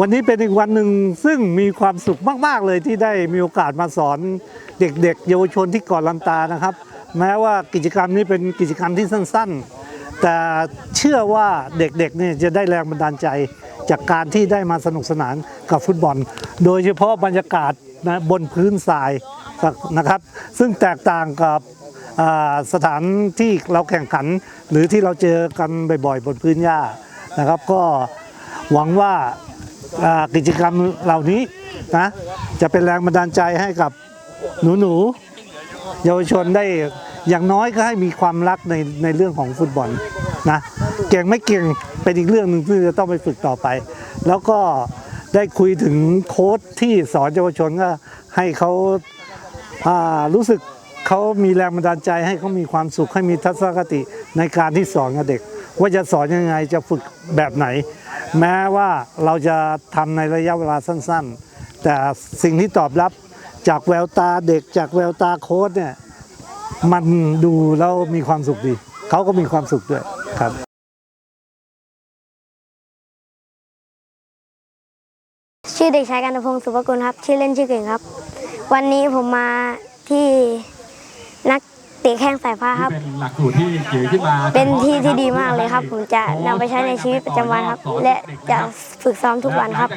วันนี้เป็นอีกวันหนึ่งซึ่งมีความสุขมาก ๆ เลยที่ได้มีโอกาสมาสอนเด็ก ๆ เยาวชนที่เก่อลันตานะครับ แม้ว่ากิจกรรมนี้เป็นกิจกรรมที่สั้น ๆ แต่เชื่อว่าเด็กๆเนี่ยจะได้แรงบันดาลใจจากการที่ได้มาสนุกสนานกับฟุตบอล โดยเฉพาะบรรยากาศนะบนพื้นทรายนะครับ ซึ่งแตกต่างกับสถานที่เราแข่งขัน หรือที่เราเจอกันบ่อยๆ บนพื้นหญ้านะครับก็ หวังว่ากิจกรรมเหล่านี้นะจะเป็นแรงบันดาลใจให้กับหนูหนูๆเยาวชนได้อย่างน้อยก็ให้มีความรักในในเรื่องของฟุตบอลนะเก่งไม่เก่งเป็นอีกเรื่องหนึ่งที่จะต้องไปฝึกต่อไป แล้วก็ได้คุยถึงโค้ชที่สอนเยาวชนก็ให้เขาอ่ารู้สึกเขามีแรงบันดาลใจให้เขามีความสุขให้มีทัศนคติในการที่สอนกับเด็ก ว่าจะสอนยังไงจะฝึกแบบไหน แม้ว่าเราจะทำในระยะเวลาสั้นๆ แต่สิ่งที่ตอบรับจากแววตาเด็กจากแววตาโค้ดเนี่ยมันดูแล้วมีความสุขดี เขาก็มีความสุขด้วยครับชื่อเด็กชายกันตพงศ์สุภกุลครับ ชื่อเล่นชื่อเก่งครับ วันนี้ผมมาที่นัก เตะแข้งสายฟ้าครับ เป็นหลักสูตรที่เกี่ยวขึ้นมาเป็นที่ที่ดีมากเลยครับ ผมจะนำไปใช้ในชีวิตประจำวันครับ และจะฝึกซ้อมทุกวันครับ